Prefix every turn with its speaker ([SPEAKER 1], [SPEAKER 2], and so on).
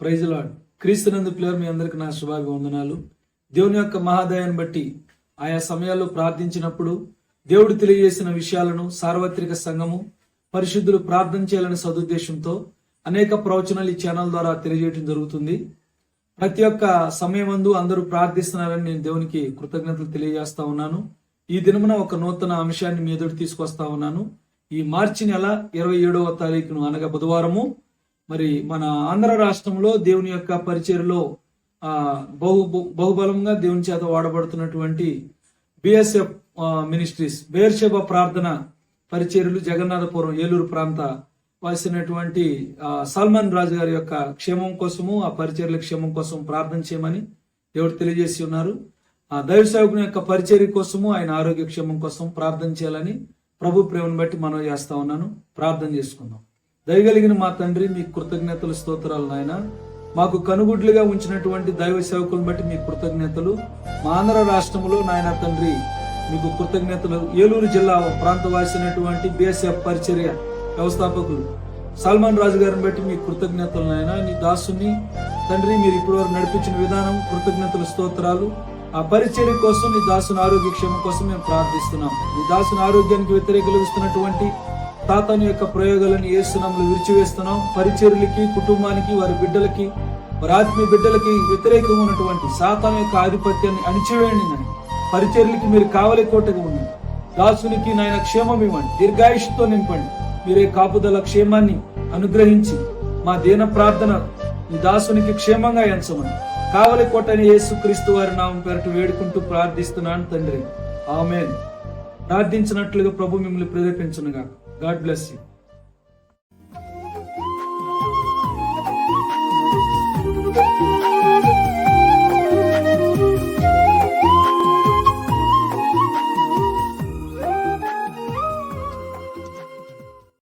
[SPEAKER 1] Praise lord క్రీస్తునందు ప్లేయర్ మీ అందరికి నా శుభాభివందనాలు. దేవుని యొక్క మహాదయాన్ని బట్టి ఆయా సమయాల్లో ప్రార్థించినప్పుడు దేవుడు తెలియజేసిన విషయాలను సార్వత్రిక సంఘము పరిశుద్ధులు ప్రార్థన చేయాలనే సదుద్దేశంతో అనేక ప్రవచనాలు ఈ ఛానల్ ద్వారా తెలియజేయడం జరుగుతుంది. ప్రతి ఒక్క సమయమందు అందరూ ప్రార్థిస్తున్నారని నేను దేవునికి కృతజ్ఞతలు తెలియజేస్తా ఉన్నాను. ఈ దినమున ఒక నూతన అంశాన్ని మీ ఎదుటి తీసుకొస్తా ఉన్నాను. ఈ మార్చి నెల ఇరవై ఏడవ తారీఖును అనగా బుధవారము. మరి మన ఆంధ్ర రాష్ట్రంలో దేవుని యొక్క పరిచయలో ఆ, బహు బహుబలంగా దేవుని చేత వాడబడుతున్నటువంటి బిఎస్ఎఫ్ మినిస్ట్రీస్ బేర్షెబ ప్రార్థన పరిచర్లు జగన్నాథపురం ఏలూరు ప్రాంత వాసినటువంటి సల్మాన్ రాజు గారి యొక్క క్షేమం కోసము ఆ పరిచర్ల క్షేమం కోసం ప్రార్థన చేయమని దేవుడు తెలియజేసి ఉన్నారు. ఆ దైవ సేవకుని యొక్క పరిచర్య కోసము ఆయన ఆరోగ్య క్షేమం కోసం ప్రార్థన చేయాలని ప్రభు ప్రేమను బట్టి మనం చేస్తా ఉన్నాను. ప్రార్థన చేసుకుందాం. దయగలిగిన మా తండ్రి మీ కృతజ్ఞతలు స్తోత్రాలు నాయన. మాకు కనుగుడ్లుగా ఉంచినటువంటి దైవ సేవకులను బట్టి మీ కృతజ్ఞతలు. మా ఆంధ్ర రాష్ట్రంలో నాయన తండ్రి మీకు కృతజ్ఞతలు. ఏలూరు జిల్లా ప్రాంతవాసినటువంటి బిఎస్ఎఫ్ పరిచర్య వ్యవస్థాపకులు. సల్మాన్ రాజు గారిని బట్టి మీ కృతజ్ఞతలు నాయన. నీ దాసుని తండ్రి మీరు ఇప్పటివరకు నడిపించిన విధానం కృతజ్ఞతలు స్తోత్రాలు. ఆ పరిచర్య కోసం నీ దాసుని ఆరోగ్య క్షేమం కోసం మేము ప్రార్థిస్తున్నాం. నీ దాసుని ఆరోగ్యానికి వ్యతిరేకలు తాతని యొక్క ప్రయోగాలను ఏసునాములు విరిచివేస్తున్నాం. పరిచర్లకి కుటుంబానికి వారి బిడ్డలకి వారి ఆత్మీయ బిడ్డలకి వ్యతిరేకంగా ఉన్నటువంటి సాతాను యొక్క ఆధిపత్యాన్ని అణిచివేయండి నాయన. పరిచర్లకి మీరు కావలి కోటగా ఉండండి. దాసునికి నాయన క్షేమం ఇవ్వండి. దీర్ఘాయుష్తో నింపండి. మీరే కాపుదల క్షేమాన్ని అనుగ్రహించి మా దీన ప్రార్థన ఈ దాసునికి క్షేమంగా ఎంచమని. కావలి కోటని యేసు క్రీస్తు వారి నామం పేరట వేడుకుంటూ ప్రార్థిస్తున్నాను తండ్రి. ఆమెన్. ప్రార్థించినట్లుగా ప్రభు మిమ్మల్ని ప్రేరేపించునుగా God bless you.